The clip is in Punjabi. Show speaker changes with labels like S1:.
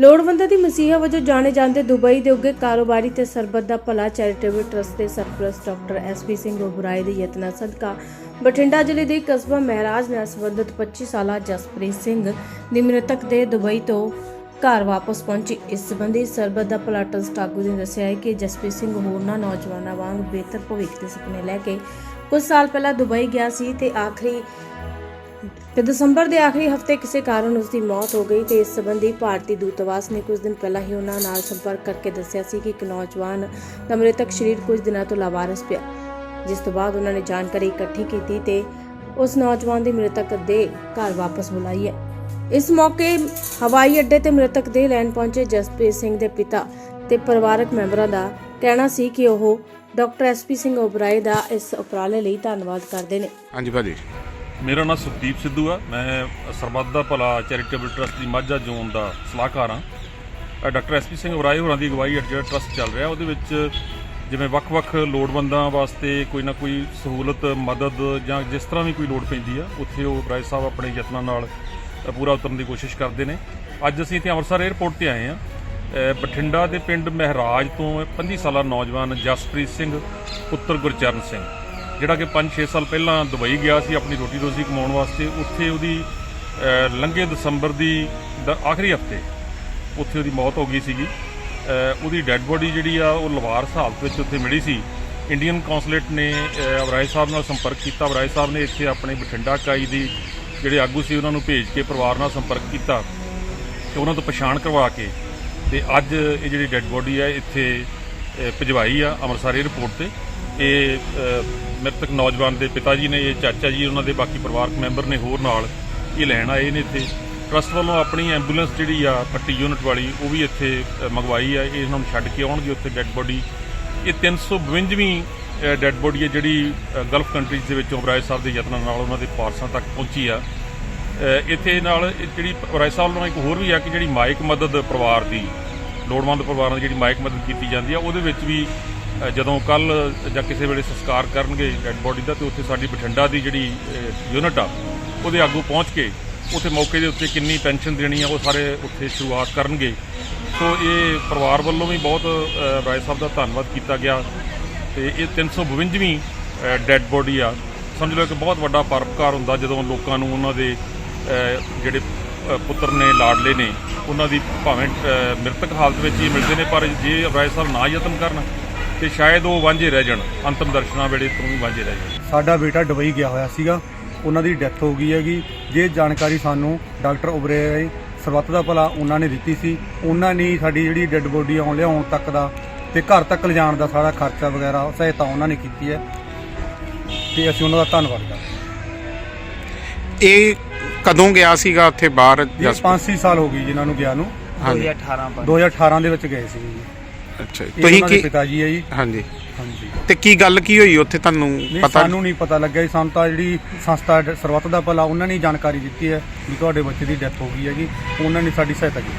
S1: ਲੋੜਵੰਦਾਂ ਦੀ ਮਸੀਹਾ ਵਜੋਂ ਜਾਣੇ ਜਾਂਦੇ ਦੁਬਈ ਦੇ ਉੱਗੇ ਕਾਰੋਬਾਰੀ ਤੇ ਸਰਬੱਤ ਦਾ ਭਲਾ ਚੈਰੀਟੇਬਲ ਟਰਸਟ ਦੇ ਸਰਪ੍ਰਸਤ ਡਾਕਟਰ ਐਸਪੀ ਸਿੰਘ ਉਬਰਾਏ ਦੇ ਯਤਨਾਂ ਸਦਕਾ। ਬਠਿੰਡਾ ਜ਼ਿਲ੍ਹੇ ਦੇ ਕਸਬਾ ਮਹਿਰਾਜ ਨਾਲ ਸੰਬੰਧਿਤ 25 ਸਾਲਾ ਜਸਪ੍ਰੀਤ ਸਿੰਘ ਦੀ ਮ੍ਰਿਤਕ ਦੇ ਦੁਬਈ ਤੋਂ ਘਰ ਵਾਪਸ ਪਹੁੰਚੀ। ਇਸ ਸੰਬੰਧੀ ਸਰਬੱਤ ਦਾ ਭਲਾ ਟਰਸਟ ਆਗੂ ਨੇ ਦੱਸਿਆ ਹੈ ਕਿ ਜਸਪ੍ਰੀਤ ਸਿੰਘ ਹੋਰਨਾਂ ਨੌਜਵਾਨਾਂ ਵਾਂਗ ਬਿਹਤਰ ਭਵਿੱਖ ਦੇ ਸੁਪਨੇ ਲੈ ਕੇ ਕੁਝ ਸਾਲ ਪਹਿਲਾਂ ਦੁਬਈ ਗਿਆ ਸੀ ਤੇ ਆਖਰੀ ਤੇ ਦਸੰਬਰ ਦੇ ਆਖਰੀ ਹਫ਼ਤੇ ਕਿਸੇ ਕਾਰਨ ਉਸ ਦੀ ਮੌਤ ਹੋ ਗਈ ਤੇ ਇਸ ਸੰਬੰਧੀ ਭਾਰਤੀ ਦੂਤਾਵਾਸ ਨੇ ਕੁਝ ਦਿਨ ਪਹਿਲਾਂ ਹੀ ਉਹਨਾਂ ਨਾਲ ਸੰਪਰਕ ਕਰਕੇ ਦੱਸਿਆ ਸੀ ਕਿ ਇੱਕ ਨੌਜਵਾਨ ਦਾ ਮ੍ਰਿਤਕ ਸਰੀਰ ਕੁਝ ਦਿਨਾਂ ਤੋਂ ਲਾਵਾਰਸ ਪਿਆ, ਜਿਸ ਤੋਂ ਬਾਅਦ ਉਹਨਾਂ ਨੇ ਜਾਣਕਾਰੀ ਇਕੱਠੀ ਕੀਤੀ ਤੇ ਉਸ ਨੌਜਵਾਨ ਦੀ ਮ੍ਰਿਤਕ ਦੇ ਘਰ ਵਾਪਸ ਬੁਲਾਈ ਹੈ। ਇਸ ਮੌਕੇ ਹਵਾਈ ਅੱਡੇ ਤੇ ਮ੍ਰਿਤਕ ਦੇ ਲੈਣ ਪਹੁੰਚੇ ਜਸਪ੍ਰੀਤ ਸਿੰਘ ਦੇ ਪਿਤਾ ਤੇ ਪਰਿਵਾਰਕ ਮੈਂਬਰਾਂ ਦਾ ਕਹਿਣਾ ਸੀ ਕਿ ਉਹ doctor S P Singh Oberoi ਦਾ ਇਸ ਉਪਰਾਲੇ ਲਈ ਧੰਨਵਾਦ ਕਰਦੇ ਨੇ।
S2: ਹਾਂਜੀ ਭਾਜੀ।
S3: ਮੇਰਾ ਨਾਮ ਸੁਖਦੀਪ ਸਿੱਧੂ ਆ। ਮੈਂ ਸਰਬੱਤ ਦਾ ਭਲਾ ਚੈਰੀਟੇਬਲ ਟਰਸਟ ਦੀ ਮਾਝਾ ਜ਼ੋਨ ਦਾ ਸਲਾਹਕਾਰ ਹਾਂ। ਅ, ਡਾਕਟਰ ਐਸਪੀ ਸਿੰਘ ਵਰਾਏ ਹੋਰਾਂ ਦੀ ਅਗਵਾਈ ਹੇਠ ਜਿਹੜਾ ਟਰਸਟ ਚੱਲ ਰਿਹਾ ਉਹਦੇ ਵਿੱਚ ਜਿਵੇਂ ਵੱਖ-ਵੱਖ ਲੋੜਵੰਦਾਂ ਵਾਸਤੇ ਕੋਈ ਨਾ ਕੋਈ ਸਹੂਲਤ ਮਦਦ ਜਾਂ ਜਿਸ ਤਰ੍ਹਾਂ ਵੀ ਕੋਈ ਲੋੜ ਪੈਂਦੀ ਆ ਉੱਥੇ ਉਹ ਵਰਾਏ ਸਾਹਿਬ ਆਪਣੇ ਯਤਨਾਂ ਨਾਲ ਪੂਰਾ ਉਤਰਨ ਦੀ ਕੋਸ਼ਿਸ਼ ਕਰਦੇ ਨੇ। ਅੱਜ ਅਸੀਂ ਇੱਥੇ ਅੰਮ੍ਰਿਤਸਰ 에ਅਰਪੋਰਟ ਤੇ ਆਏ ਹਾਂ। ਬਠਿੰਡਾ ਦੇ ਪਿੰਡ ਮਹਿਰਾਜ ਤੋਂ 25 ਸਾਲਾ ਨੌਜਵਾਨ ਜਸਪ੍ਰੀਤ ਸਿੰਘ ਪੁੱਤਰ ਗੁਰਚਰਨ ਸਿੰਘ। ਜਿਹੜਾ ਕਿ 5-6 ਸਾਲ ਪਹਿਲਾਂ ਦੁਬਈ ਗਿਆ ਸੀ ਆਪਣੀ ਰੋਟੀ ਰੋਜ਼ੀ ਕਮਾਉਣ ਵਾਸਤੇ ਉੱਥੇ ਉਹਦੀ ਲੰਘੇ ਦਸੰਬਰ ਦੀ ਦਾ ਆਖਰੀ ਹਫ਼ਤੇ ਉੱਥੇ ਉਹਦੀ ਮੌਤ ਹੋ ਗਈ ਸੀਗੀ। ਉਹਦੀ ਡੈੱਡ ਬੋਡੀ ਜਿਹੜੀ ਆ ਉਹ ਲਵਾਰਸ ਹਾਲਤ ਵਿੱਚ ਉੱਥੇ ਮਿਲੀ ਸੀ। ਇੰਡੀਅਨ ਕੌਂਸੂਲੇਟ ਨੇ ਅਹ, ਅਬਰਾਏ ਸਾਹਿਬ ਨਾਲ ਸੰਪਰਕ ਕੀਤਾ। ਅਬਰਾਏ ਸਾਹਿਬ ਨੇ ਇੱਥੇ ਆਪਣੇ ਬਠਿੰਡਾ ਇਕਾਈ ਦੀ ਜਿਹੜੇ ਆਗੂ ਸੀ ਉਹਨਾਂ ਨੂੰ ਭੇਜ ਕੇ ਪਰਿਵਾਰ ਨਾਲ ਸੰਪਰਕ ਕੀਤਾ ਤੇ ਉਹਨਾਂ ਤੋਂ ਪਛਾਣ ਕਰਵਾ ਕੇ ਤੇ ਅੱਜ ਇਹ ਜਿਹੜੀ ਡੈੱਡ ਬੋਡੀ ਆ ਇੱਥੇ ਭਜਵਾਈ ਆ ਅੰਮ੍ਰਿਤਸਰ 에ਅਰਪੋਰਟ ਤੇ। ਇਹ ਮ੍ਰਿਤਕ ਨੌਜਵਾਨ ਦੇ ਪਿਤਾ ਜੀ ਨੇ, ਇਹ ਚਾਚਾ ਜੀ, ਉਹਨਾਂ ਦੇ ਬਾਕੀ ਪਰਿਵਾਰਕ ਮੈਂਬਰ ਨੇ ਹੋਰ ਨਾਲ ਇਹ ਲੈਣ ਆਏ ਨੇ ਇੱਥੇ। ਟਰਸਟ ਵੱਲੋਂ ਆਪਣੀ ਐਂਬੂਲੈਂਸ ਜਿਹੜੀ ਆ 30 ਯੂਨਿਟ ਵਾਲੀ, ਉਹ ਵੀ ਇੱਥੇ ਮੰਗਵਾਈ ਆ। ਇਹ ਇਹਨਾਂ ਨੂੰ ਛੱਡ ਕੇ ਆਉਣਗੇ ਉੱਥੇ ਡੈੱਡ ਬੋਡੀ। ਇਹ 352ਵੀਂ ਡੈੱਡ ਬੋਡੀ ਹੈ ਜਿਹੜੀ ਗਲਫ ਕੰਟਰੀਜ਼ ਦੇ ਵਿੱਚੋਂ ਬਰਾਏ ਸਾਹਿਬ ਦੇ ਯਤਨਾਂ ਨਾਲ ਉਹਨਾਂ ਦੇ ਪਾਰਸਾਂ ਤੱਕ ਪਹੁੰਚੀ ਆ। ਇੱਥੇ ਨਾਲ ਜਿਹੜੀ ਬਰਾਏ ਸਾਹਿਬ ਨਾਲ ਇੱਕ ਹੋਰ ਵੀ ਆ ਕਿ ਜਿਹੜੀ ਮਾਇਕ ਮਦਦ ਪਰਿਵਾਰ ਦੀ, ਲੋੜਵੰਦ ਪਰਿਵਾਰਾਂ ਦੀ ਜਿਹੜੀ ਮਾਇਕ ਮਦਦ ਕੀਤੀ ਜਾਂਦੀ ਆ, ਉਹਦੇ ਵਿੱਚ ਵੀ ਜਦੋਂ ਕੱਲ ਜਾਂ ਕਿਸੇ ਵੇਲੇ ਸੰਸਕਾਰ ਕਰਨਗੇ ਡੈੱਡ ਬੋਡੀ ਦਾ, ਤੇ ਉੱਥੇ ਸਾਡੀ ਬਠਿੰਡਾ ਦੀ ਜਿਹੜੀ ਯੂਨਿਟ ਆ, ਉਹਦੇ ਆਗੂ ਪਹੁੰਚ ਕੇ ਉੱਥੇ ਮੌਕੇ ਦੇ ਉੱਤੇ ਕਿੰਨੀ ਪੈਨਸ਼ਨ ਦੇਣੀ ਆ, ਉਹ ਸਾਰੇ ਉੱਥੇ ਸ਼ੁਰੂਆਤ ਕਰਨਗੇ। ਸੋ ਇਹ ਪਰਿਵਾਰ ਵੱਲੋਂ ਵੀ ਬਹੁਤ ਰਾਏ ਸਾਹਿਬ ਦਾ ਧੰਨਵਾਦ ਕੀਤਾ ਗਿਆ। ਤੇ ਇਹ 352ਵੀਂ ਡੈੱਡ ਬੋਡੀ ਆ। ਸਮਝ ਲਓ ਕਿ ਬਹੁਤ ਵੱਡਾ ਪਰਪਕਾਰ ਹੁੰਦਾ ਜਦੋਂ ਲੋਕਾਂ ਨੂੰ ਉਹਨਾਂ ਦੇ ਜਿਹੜੇ ਪੁੱਤਰ ਨੇ, ਲਾਡਲੇ ਨੇ, ਉਹਨਾਂ ਦੀ ਭਾਵੇਂ ਮ੍ਰਿਤਕ ਹਾਲਤ ਵਿੱਚ ਹੀ ਮਿਲਦੇ ਨੇ, ਪਰ ਜੇ ਰਾਏ ਸਾਹਿਬ ਨਾ ਯਤਨ ਕਰਨ ਤੇ ਸ਼ਾਇਦ ਉਹ ਵਾਂਝੇ ਰਹਿ ਜਾਣ। ਅੰਤਮ ਦਰਸ਼ਨਾਂ ਵੇਲੇ ਤੋਂ ਵੀ ਵਾਂਝੇ ਰਹਿ ਜਾਣ।
S4: ਸਾਡਾ ਬੇਟਾ ਦੁਬਈ ਗਿਆ ਹੋਇਆ ਸੀਗਾ। ਉਹਨਾਂ ਦੀ ਡੈਥ ਹੋ ਗਈ ਹੈਗੀ। ਜੇ ਜਾਣਕਾਰੀ ਸਾਨੂੰ ਡਾਕਟਰ ਉਬਰੇ ਸਰਬੱਤ ਦਾ ਭਲਾ ਉਹਨਾਂ ਨੇ ਦਿੱਤੀ ਸੀ। ਉਹਨਾਂ ਨੇ ਸਾਡੀ ਜਿਹੜੀ ਡੈੱਡ ਬੋਡੀ ਆਉਣ ਲਿਆਉਣ ਤੱਕ ਦਾ ਤੇ ਘਰ ਤੱਕ ਲਿਜਾਣ ਦਾ ਸਾਰਾ ਖਰਚਾ ਵਗੈਰਾ ਸਹਾਇਤਾ ਉਹਨਾਂ ਨੇ ਕੀਤੀ ਹੈ। ਤੇ ਅਸੀਂ ਉਹਨਾਂ ਦਾ ਧੰਨਵਾਦ ਕਰਦੇ ਹਾਂ।
S2: ਇਹ ਕਦੋਂ ਗਿਆ ਸੀਗਾ ਉੱਥੇ ਬਾਹਰ
S4: ਇਹ
S2: ਜਸ
S4: 5-6 ਸਾਲ ਹੋ ਗਈ ਜਿਨ੍ਹਾਂ ਨੂੰ ਗਿਆ ਨੂੰ।
S2: ਹਾਂਜੀ।
S4: 2018 ਦੇ ਵਿੱਚ ਗਏ ਸੀ ਜੀ।
S2: ਅੱਛਾ ਜੀ। ਤੁਸੀਂ ਕੀ
S4: ਪਿਤਾ ਜੀ ਹੈ ਜੀ।
S2: ਹਾਂਜੀ।
S4: ਹਾਂਜੀ।
S2: ਤੇ ਕੀ ਗੱਲ ਕੀ ਹੋਈ ਉੱਥੇ ਤੁਹਾਨੂੰ
S4: ਨਹੀਂ
S2: ਪਤਾ
S4: ਸਾਨੂੰ ਨਹੀਂ ਪਤਾ ਲੱਗਿਆ ਜੀ। ਸਾਨੂੰ ਤਾਂ ਜਿਹੜੀ ਸੰਸਥਾ ਸਰਬੱਤ ਦਾ ਭਲਾ ਉਹਨਾਂ ਨੇ ਹੀ ਜਾਣਕਾਰੀ ਦਿੱਤੀ ਹੈ ਵੀ ਤੁਹਾਡੇ ਬੱਚੇ ਦੀ ਡੈਥ ਹੋ ਗਈ ਹੈਗੀ। ਉਹਨਾਂ ਨੇ ਸਾਡੀ ਸਹਾਇਤਾ ਕੀਤੀ।